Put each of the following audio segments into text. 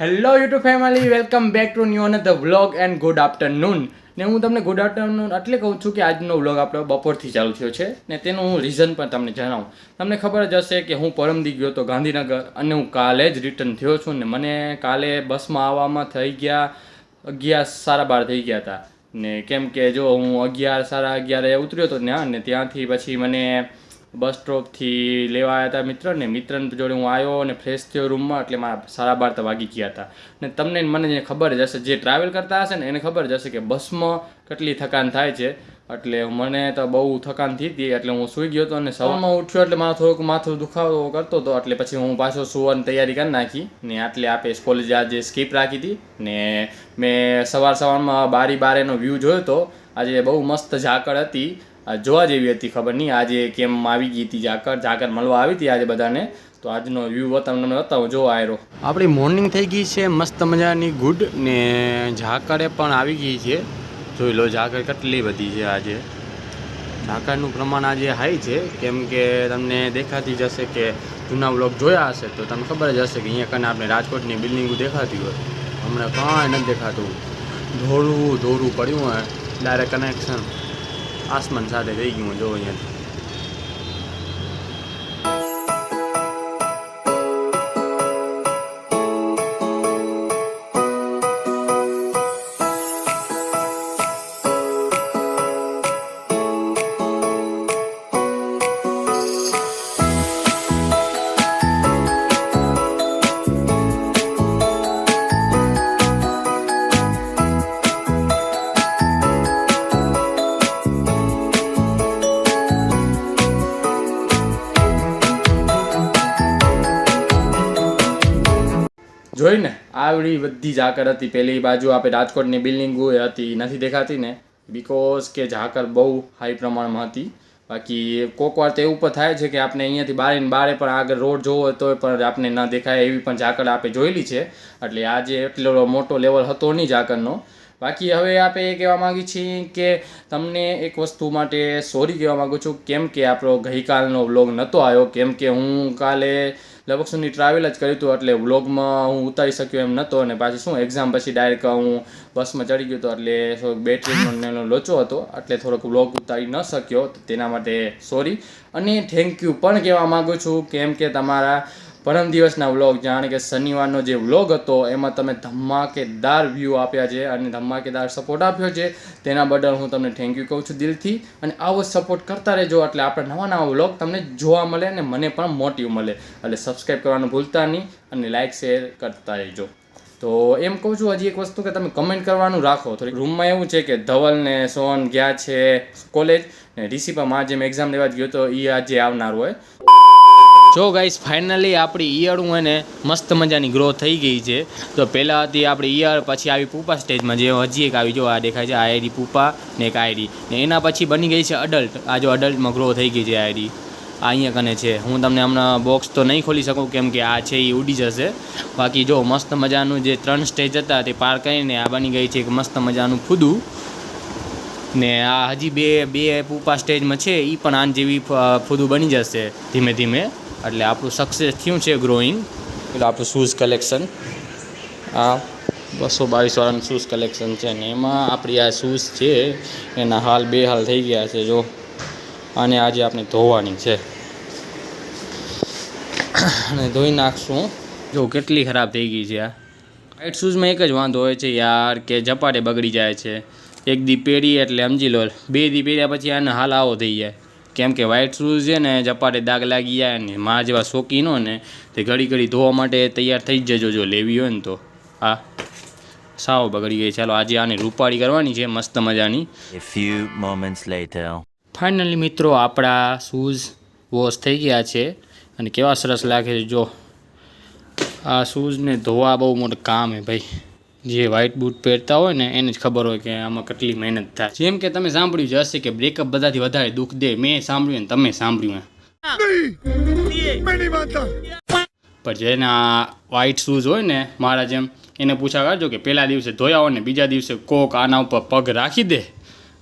Hello YouTube family welcome back to new the vlog and good afternoon ને હું તમને good afternoon એટલે કહું છું કે આજનો વ્લોગ આપણો બપોરથી ચાલુ થયો છે ને તેનું હું રીઝન પણ તમને જણાવું. તમને ખબર જ હશે કે હું પરમદી ગયો હતો ગાંધીનગર અને હું કાલે જ રિટર્ન થયો છું ને મને કાલે બસમાં આવવામાં થઈ ગયા અગિયાર સારા બાર થઈ ગયા હતા. ને કેમ કે જો હું અગિયાર સાડા અગિયારે ઉતર્યો હતો ત્યાં ને ત્યાંથી પછી મને બસ સ્ટોપથી લેવા આવ્યા હતા મિત્ર ને મિત્રને જોડે હું આવ્યો અને ફ્રેશ થયો રૂમમાં એટલે મારા સાડા બાર વાગી ગયા હતા. ને તમને મને જે ખબર જ હશે, જે ટ્રાવેલ કરતા હશે ને એને ખબર જ હશે કે બસમાં કેટલી થકાન થાય છે. એટલે મને તો બહુ થકાન થઈ હતી, એટલે હું સૂઈ ગયો હતો અને સવારમાં ઉઠ્યો એટલે મારું થોડુંક માથું દુખાવો કરતો હતો. એટલે પછી હું પાછો સુવાની તૈયારી કરી નાખી ને આટલે આપે કોલેજ આજે સ્કીપ રાખી હતી ને મેં સવાર સવારમાં બારી બારેનો વ્યૂ જોયો હતો આજે બહુ મસ્ત ઝાકળ હતી. જોવા જેવી હતી ખબર નહીં. આજે કેમ આવી ગઈ હતી ઝાકર ઝાકર મળવા આવી હતી આજે બધાને. તો આજનો વ્યૂ તમને બતાવું જો આયરો આપણી મોર્નિંગ થઈ ગઈ છે, મસ્ત મજાની ગુડ ને ઝાકરે પણ આવી ગઈ છે. જોઈ લો, ઝાકર કેટલી બધી છે આજે. ઝાકરનું પ્રમાણ આજે હાઈ છે. કેમ કે તમને દેખાતી જશે કે જૂના બ્લોગ જોયા હશે તો તમને ખબર જ હશે કે અહીંયા કને આપણે રાજકોટની બિલ્ડિંગો દેખાતી હોય. હમણાં કાંઈ નથી દેખાતું. ધોળું ધોળું પડ્યું હોય ડાયરેક્ટ કનેક્શન આસમાન સાથે થઈ ગયું જો અહીંયાથી જોઈને આવડી બધી ઝાકર હતી. પેલી બાજુ આપણે રાજકોટની બિલ્ડિંગો હતી, નથી દેખાતી ને. બીકોઝ કે ઝાકર બહુ હાઈ પ્રમાણમાં હતી. બાકી કોક વાર તો એવું પણ થાય છે કે આપણે અહીંયાથી બારે બારે પણ આગળ રોડ જોવો હોય તો પણ આપણે ન દેખાય એવી પણ ઝાકળ આપણે જોયેલી છે. એટલે આજે એટલો મોટો લેવલ હતો નહીં ઝાકળનો. બાકી હવે આપણે એ કહેવા માંગી છીએ કે તમને એક વસ્તુ માટે સોરી કહેવા માંગુ છું. કેમ કે આપણો ગઈકાલનો વ્લોગ નહોતો આવ્યો, કેમ કે હું કાલે લગભગ સુધી ટ્રાવેલ જ કર્યું હતું એટલે વ્લોગમાં હું ઉતારી શક્યો એમ નહોતો અને પાછી શું એક્ઝામ પછી ડાયરેક્ટ હું બસમાં ચડી ગયો હતો એટલે થોડોક બેટરીનો લોચો હતો એટલે થોડોક વ્લોગ ઉતારી ન શક્યો તેના માટે સોરી અને થેન્ક યુ પણ કહેવા માગું છું, કેમ કે તમારા પરમ દિવસના વ્લોગ, જાણે કે શનિવારનો જે વ્લોગ હતો, એમાં તમે ધમાકેદાર વ્યૂ આપ્યા છે અને ધમાકેદાર સપોર્ટ આપ્યો છે. તેના બદલ હું તમને થેન્ક યુ કહું છું દિલથી. અને આવો સપોર્ટ કરતા રહેજો એટલે આપણે નવા નવા વ્લોગ તમને જોવા મળે અને મને પણ મોટિવ મળે. એટલે સબસ્ક્રાઈબ કરવાનું ભૂલતા નહીં અને લાઇક શેર કરતા રહેજો. તો એમ કહું છું, હજી એક વસ્તુ કે તમે કમેન્ટ કરવાનું રાખો. થોડી રૂમમાં એવું છે કે ધવલ ને સોન ગયા છે કોલેજ ને રિસીપામાં જેમ એક્ઝામ લેવા જ ગયો તો એ આજે આવનાર હોય. જો ગાઈસ ફાઇનલી આપણી ઈયળું એને મસ્ત મજાની ગ્રો થઈ ગઈ છે. તો પહેલાં હતી આપણી ઈયળ, પછી આવી પૂપા સ્ટેજમાં જે હજી એક આવી, જો આ દેખાય છે, આ આઈડી પૂપા ને એક આયરી ને એના પછી બની ગઈ છે અડલ્ટ આ જો અડલ્ટમાં ગ્રો થઈ ગઈ છે આયરી આ અહીંયા કને છે. હું તમને હમણાં બોક્સ તો નહીં ખોલી શકું, કેમ કે આ છે એ ઉડી જશે. બાકી જો મસ્ત મજાનું જે ત્રણ સ્ટેજ હતા તે પાર કરીને આ બની ગઈ છે એક મસ્ત મજાનું ફૂદું. ને આ હજી બે બે પૂપા સ્ટેજમાં છે એ પણ આન જેવી ફૂદું બની જશે ધીમે ધીમે. એટલે આપણું સક્સેસ થયું છે ગ્રોઈંગ એટલે આપણું શૂઝ કલેક્શન આ બસો બાવીસવાળાનું શૂઝ કલેક્શન છે ને એમાં આપણી આ શૂઝ છે, એના હાલ બે હાલ થઈ ગયા છે, જો. અને આજે આપણે ધોવાની છે. અને ધોઈ નાખશું. જો કેટલી ખરાબ થઈ ગઈ છે આ. વ્હાઇટ શૂઝમાં એક જ વાંધો હોય છે યાર કે ઝપાટે બગડી જાય છે. એક દી પહેરીએ એટલે સમજી લો, બે દી પહેર્યા પછી આને હાલ આવો થઈ જાય. કેમ કે વ્હાઇટ શૂઝ છે ને ચપાટે દાગ લાગી જાય ને મારા જેવા શોખીનો ને તે ઘડી ઘડી ધોવા માટે તૈયાર થઈ જ જજો જો લેવી હોય ને તો. હા. સાવ બગડી ગઈ. ચાલો આજે આને રૂપાળી કરવાની છે મસ્ત મજાની. ફાઇનલી મિત્રો આપણા શૂઝ વોશ થઈ ગયા છે. અને કેવા સરસ લાગે છે જો. આ શૂઝને ધોવા બહુ મોટું કામ હે ભાઈ. જે વ્હાઇટ બૂટ પહેરતા હોય ને એને જ ખબર હોય કે આમાં કેટલી મહેનત થાય. જેમ કે તમે સાંભળ્યું જ હશે કે બ્રેકઅપ બધાથી વધારે દુઃખ દે. મેં સાંભળ્યું ને તમે સાંભળ્યું પણ જેના વ્હાઇટ શૂઝ હોય ને મારા જેમ એને પૂછા કરજો કે પહેલા દિવસે ધોયા હોય ને બીજા દિવસે કોક આના ઉપર પગ રાખી દે.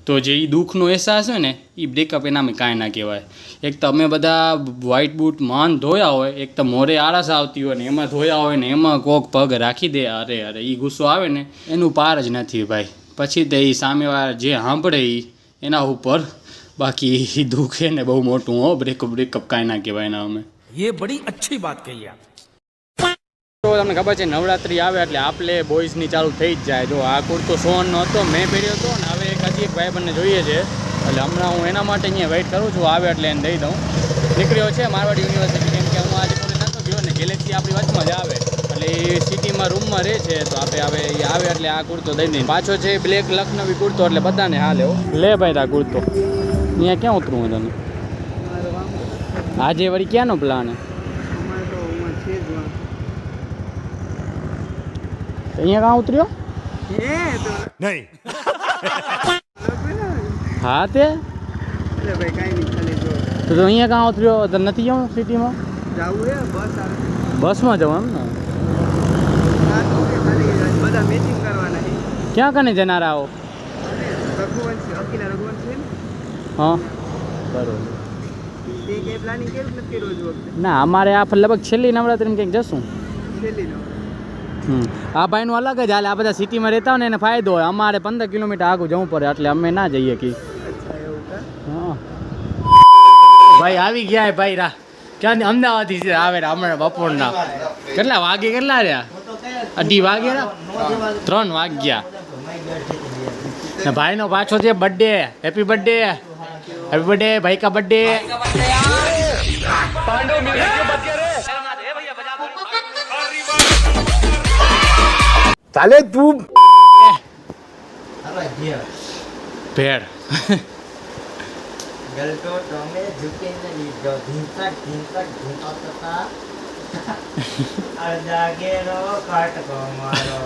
તો જે એ દુઃખનો અહેસાસ હોય ને એ બ્રેકઅપ એના મેં કાંઈ ના કહેવાય. એક તો અમે બધા વ્હાઇટ બૂટ માન ધોયા હોય એક તો મોરે આળસ આવતી હોય ને એમાં ધોયા હોય ને એમાં કોક પગ રાખી દે અરે અરે એ ગુસ્સો આવે ને એનું પાર જ નથી ભાઈ. પછી તે એ સામેવાળા જે સાંભળે એ એના ઉપર બાકી દુઃખ છે ને બહુ મોટું હો બ્રેકઅપ બ્રેકઅપ કાંઈ ના કહેવાય ના અમે. એ બડી અચ્છી વાત કહી તો તમને ખબર છે નવરાત્રી આવે એટલે આપલે બોયઝની ચાલુ થઈ જ જાય. જો આ કુર્તો સોન નહોતો મેં પહેર્યો હતો ને હવે એક હજી એક જોઈએ છે. એટલે હમણાં હું એના માટે અહીંયા વેઇટ કરું છું આવે એટલે એને દઈ દઉં. નીકળ્યો છે મારવાડી યુનિવર્સિટી કેમ કે હું આજે કોલેજ નહોતો ગયો ને ગેલેક્સી આપણી વચમાં જ આવે. એટલે એ સિટીમાં રૂમમાં રહે છે તો આપણે હવે એ આવે એટલે આ કુર્તો દઈ દઈએ. પાછો છે બ્લેક લખનવી કુર્તો એટલે બધાને હાલે લેવો લે ભાઈ આ કુર્તો. અહીંયા ક્યાં ઉતરું હું તને? આજે વળી ક્યાંનો પ્લાન અહીંયા કાં ઉતર્યો? नहीं હા તે તો તો અહીંયા કાં ઉતર્યો તો નથી જવું સિટીમાં? બસમાં જવું એમ ને? ક્યાં કને જનારા આવો? હા. બરોબર. ના અમારે આ લગભગ છેલ્લી નવરાત્રિમાં કંઈક જશું. છેલ્લી આ ભાઈનું અલગ જ હાલે. આ બધા સિટીમાં રહેતા હોય ને એને ફાયદો હોય. અમારે પંદર કિલોમીટર આગળ જવું પડે એટલે અમે ના જઈએ કે ભાઈ આવી ગયા ભાઈ રા ક્યાં અમદાવાદથી સીધા આવે હમણાં બપોરના. કેટલા વાગે કેટલા રહ્યા? અઢી વાગે ત્રણ વાગ્યા. ને ભાઈનો પાછો છે birthday happy birthday happy birthday ભાઈ કા બર્થડે ચાલે તું? ભેડ ગલતો તમે ઝૂકીને લીધો. ધીંતક ધીંતક ધીંતો થતા ઘેરો કાટકો મારો.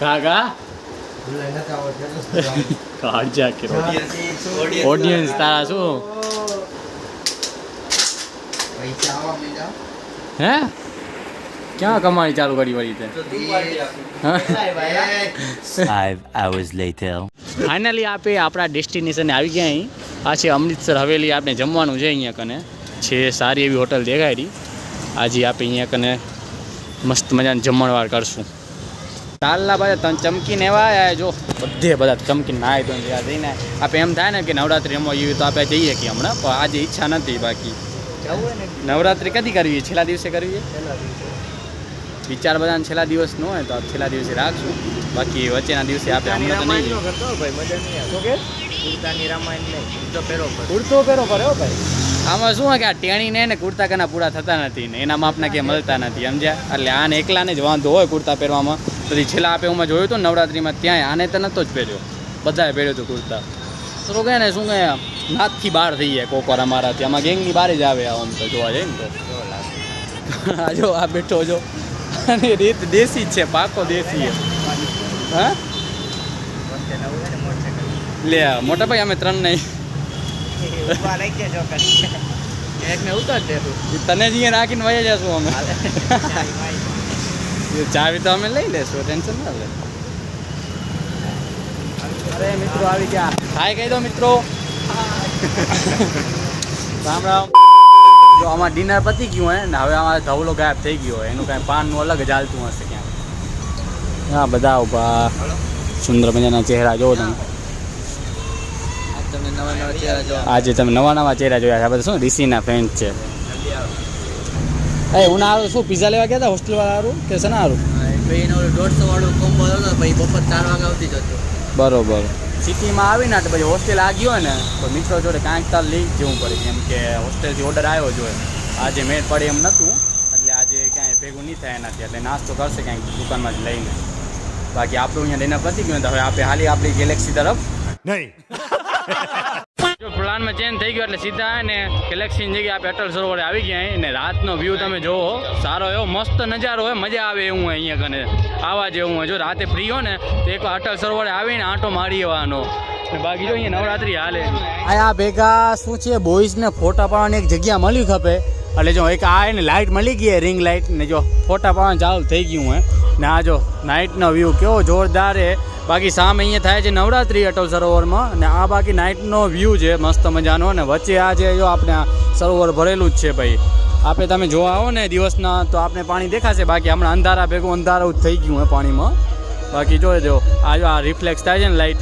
કાકા? ભૂલે નતા આવડતું. કાળજા કે Audience. ઓડિયન્સ તારા શું. હે? ક્યાં કમાણી ચાલુ કરી વળી તે. ફાઇનલી આપે. આપણા ડેસ્ટિનેશને આવી ગયા અહીં. આ છે અમૃતસર હવેલી આપણે જમવાનું છે અહીંયા કને. છે સારી એવી હોટલ દેખાડી આજે આપણે અહીંયા કને મસ્ત મજાનું જમણવાર કરશું. તાલના બધા તન ચમકીને એવા આયા જો. બધે બધા ચમકીને નાય તો ત્યાં જઈને આપણે એમ થાય ને કે નવરાત્રિ રમવા જેવી તો આપણે જઈએ કે હમણાં પણ આજે ઈચ્છા નથી બાકી. જવું હોય ને નવરાત્રિ કદી કરવી છે? છેલ્લા દિવસે કરવી છે? પહેલા દિવસે. વિચાર બધાને છેલ્લા દિવસ ન હોય તો આ છેલ્લા દિવસે રાખશું. બાકી વચ્ચેના દિવસે આપણે હમણાં તો નહીં કુર્તાની રામાયણ નહીં કુર્તો પહેરો કુર્તો પહેરો પડે હો ભાઈ. આમાં શું કે આ ટેણીને ને કુર્તા કના પૂરા થતા નથી ને એના માપના કે મળતા નથી સમજ્યા? એટલે આને એકલાને જ વાંધો હોય કુર્તા પહેરવામાં. પછી છેલ્લા આપે હું જોયું હતું નવરાત્રીમાં ત્યાંય આને તો નહોતો જ પહેર્યો. બધાએ પહેર્યો હતો કુર્તા. તો કહે ને શું કહે નાથથી બહાર થઈ જાય વાર અમારાથી. આમાં ગેંગની બહાર જ આવે આમ તો જોવા જઈએ ને તો. આ જો આ બેઠો જો. અને રીત દેશી જ છે પાકો દેશી છે હા વચ્ચે નવું છે ને મોટરસાઇકલ લે મોટા ભાઈ અમે ત્રણ નહીં. તને જ રાખીને વહી જશું અમે. ચાવી તો અમે લઈ લેશું ટેન્શન ના લે. અરે મિત્રો આવી ગયા. હાય કહી દો મિત્રો. રામ રામ. જો આમાં ડિનર પતી ગયું હે ને હવે અમારે ધવલો ગાયબ થઈ ગયો એનું કાંઈ પાનનું અલગ જ હાલતું હશે ક્યાંક હા બધા ઊભા. સુંદર મજાના ચહેરા જોવો તમે તમે નવા નવા ચહેરા જોવા આજે તમે નવા નવા ચહેરા જોયા છે આ બધા શું ઋષિના ફ્રેન્ડ છે. એ હું આવું શું પીઝા લેવા ગયા હતા હોસ્ટેલ વાળા કે છે હારું? ભાઈ દોઢસો વાળું કોમ્બો હતો ભાઈ બપોર ચાર વાગે આવતી જતો. બરોબર. સિટીમાં આવીને તો પછી હોસ્ટેલ આ ગયો હોય ને તો મિત્રો જોડે કાંઈક તાર લઈ જવું પડે કેમ કે હોસ્ટેલથી ઓર્ડર આવ્યો જોઈએ આજે મેળ પડે એમ નહોતું એટલે આજે ક્યાંય ભેગું નહીં થાય એનાથી એટલે નાસ્તો કરશે ક્યાંક દુકાનમાં જ લઈને. બાકી આપણું અહીંયા લઈને પતી ગયું તો હવે આપણે હાલી આપણી ગેલેક્સી તરફ. જો પ્લાનમાં ચેન્જ થઈ ગયો એટલે સીધા ને ગેલેક્સીની જગ્યાએ આપણે અટલ સરોવરે આવી ગયા ને રાતનો વ્યૂ તમે જોવો સારો એવો મસ્ત નજારો હોય મજા આવે એવું હોય અહીંયા કને. આવા જેવું હોય. જો રાતે ફ્રી હો ને, તો એક અટલ સરોવરે આવીને આંટો મારી આવવાનો. બાકી જો અહીંયા નવરાત્રી હાલે. આ ભેગા, શું છે બોઈઝને ફોટા પાડવાની એક જગ્યા મળી ખપે. એટલે જો એક આ એને લાઇટ મળી ગઈ રિંગ લાઇટ ને જો ફોટા પાડવાનું ચાલુ થઈ ગયું હોય ને આ જો નાઇટનો વ્યૂ કેવો જોરદાર છે. બાકી સામે અહીંયા થાય છે નવરાત્રિ અટલ સરોવરમાં અને આ બાકી નાઇટનો વ્યૂ છે, મસ્ત મજાનો. અને વચ્ચે આ છે જો આપણે આ સરોવર ભરેલું જ છે ભાઈ. આપણે તમે જોવા આવો ને દિવસના તો આપણે પાણી દેખાશે. બાકી હમણાં અંધારા ભેગું અંધારું જ થઈ ગયું હોય પાણીમાં. બાકી જોઈ જો, આ જો આ રિફ્લેક્સ થાય છે ને લાઇટ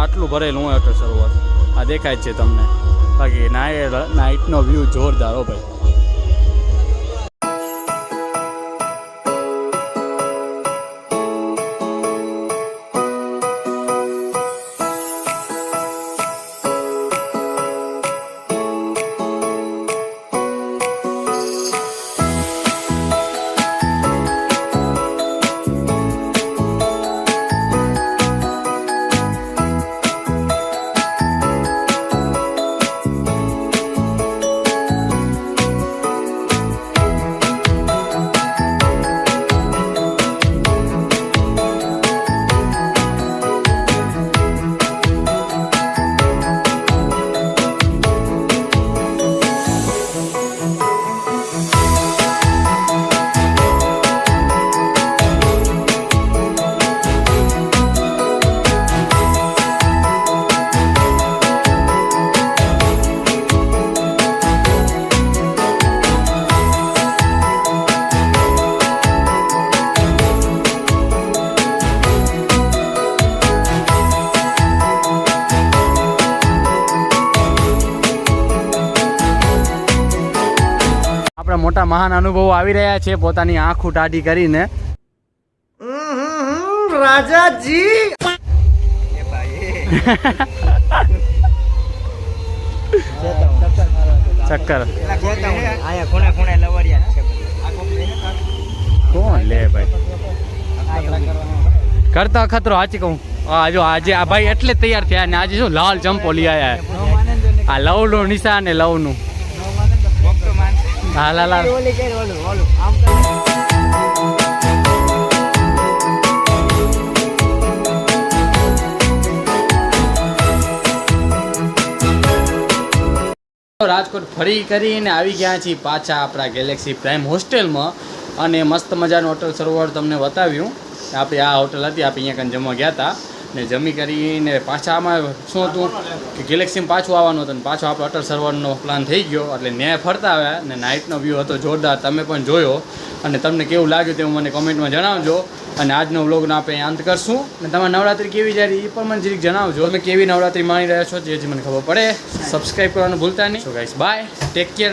આટલું ભરેલું હોય અટલ સરોવર. આ દેખાય છે તમને. બાકી નાઇટ નાઇટનો વ્યૂ જોરદાર હો ભાઈ. આપણા મોટા મહાન અનુભવો આવી રહ્યા છે. પોતાની આંખો ટાઢી કરીને. રાજાજી. ચક્કર. કોણ લે ભાઈ? કરતા ખતરો સાચી કહું. આ જો આજે આ ભાઈ એટલે તૈયાર થયા ને આજે શું લાલ ચંપો લઈ આવ્યા આ લવનું નિશાન ને લવનું. માનશે હા લાલ લાલ ઓલી કર ઓલું ઓલું આમ રાજકોટ ફરી કરીને આવી ગયા છીએ પાછા આપણા ગેલેક્સી પ્રાઇમ હોસ્ટેલમાં અને મસ્ત મજાનું હોટલ સરોવર તમને બતાવ્યું. આપણી આ હોટલ હતી આપણે અહીંયા કંઈ જમવા ગયા હતા. ને જમી કરીને પાછા આમાં શું હતું કે ગેલેક્સીમાં પાછું આવવાનું હતું ને પાછો આપણો અટલ સરોવરનો પ્લાન થઈ ગયો. એટલે ન્યાય ફરતા આવ્યા ને નાઇટનો વ્યૂ હતો જોરદાર. તમે પણ જોયો. અને તમને કેવું લાગ્યું તેવું મને કોમેન્ટમાં જણાવજો. અને આજનો વ્લોગનો આપણે અંત કરશું. અને તમારે નવરાત્રિ કેવી જાય એ પણ મને જરીક જણાવજો. તમે કેવી નવરાત્રિ માણી રહ્યા છો જેથી મને ખબર પડે. સબસ્ક્રાઈબ કરવાનું ભૂલતા નહીં. So bye take care